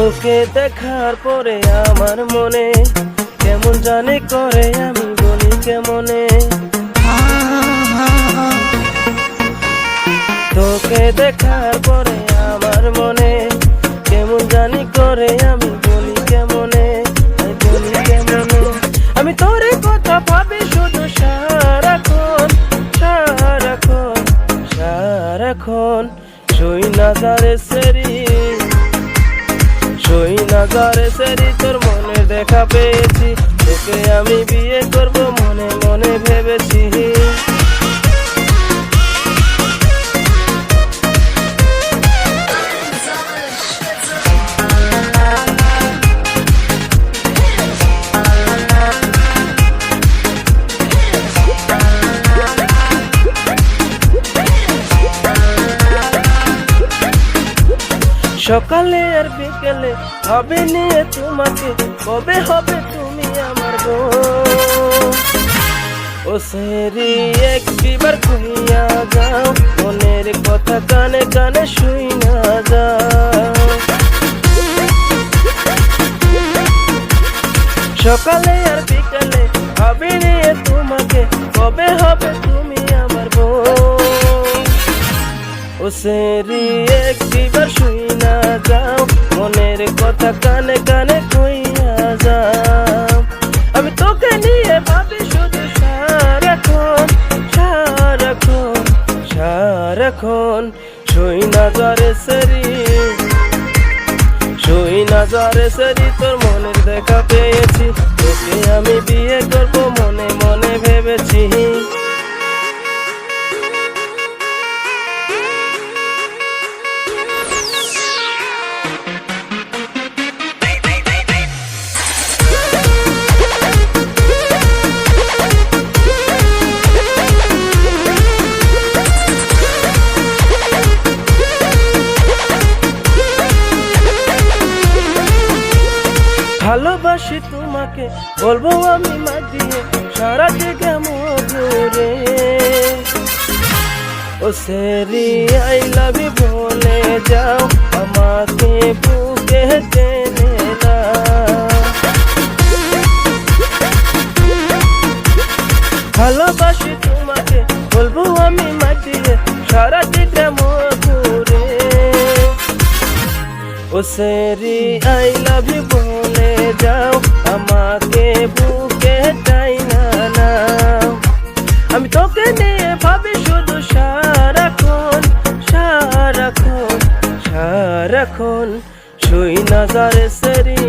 তোকে দেখার পরে আমার মনে কেমন জানে করে আমি বলি কেমনে? তোকে দেখার পরে আমার মনে কেমন জানি করে আমি বলি কেমনে? বলি কেমনে? আমি তোর কথা ভাবি শুধু সারাক্ষণ সারাক্ষণ সারাক্ষণ। সই নাজারে সেরি। নাজারে সেরি তোর মনে দেখা পেয়েছি। তোকে আমি বিয়ে করব মনে মনে সকালে আর বিকেলে হবে নিয়ে তোমাকে, কবে হবে তুমি আমার গো? ও সেরি একবার কইয়া যাও, মনের কথা কানে কানে শুই না যাও। সকালে আর বিকালে হবে নিয়ে তোমাকে, কবে হবে তুমি আমার বউ ও সেরি একবার যাও, মনের কথা কানে কানে কইয়া যাও। আমি তোকে নিয়ে ভাবি শুধু সারাক্ষণ সারাক্ষণ সারাক্ষণ। শুই না জরে সেরি, শুই না জরে সেরি, তোর মনের দেখা পেয়েছি। তোকে আমি বিয়ে করব মনে মনে ভেবেছি। ভালোবাসি তোমাকে, বলব আমি মা দিয়ে সারা দিকে মধুরে। ও সেরি আই লাভ বলে যাও, আমাকে বুকে টেনে না ভালোবাসি তোমাকে, বলব আমি মা দিয়ে সারা দিকে মধুরে। ও সেরি আই লাভ ইউ সারাক্ষণ সই নাজারে সেরি।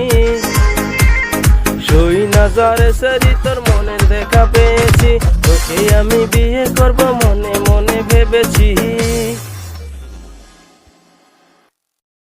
সই নাজারে সেরি, তোর মনে দেখা পেয়েছি। তোকে আমি বিয়ে করব মনে মনে ভেবেছি।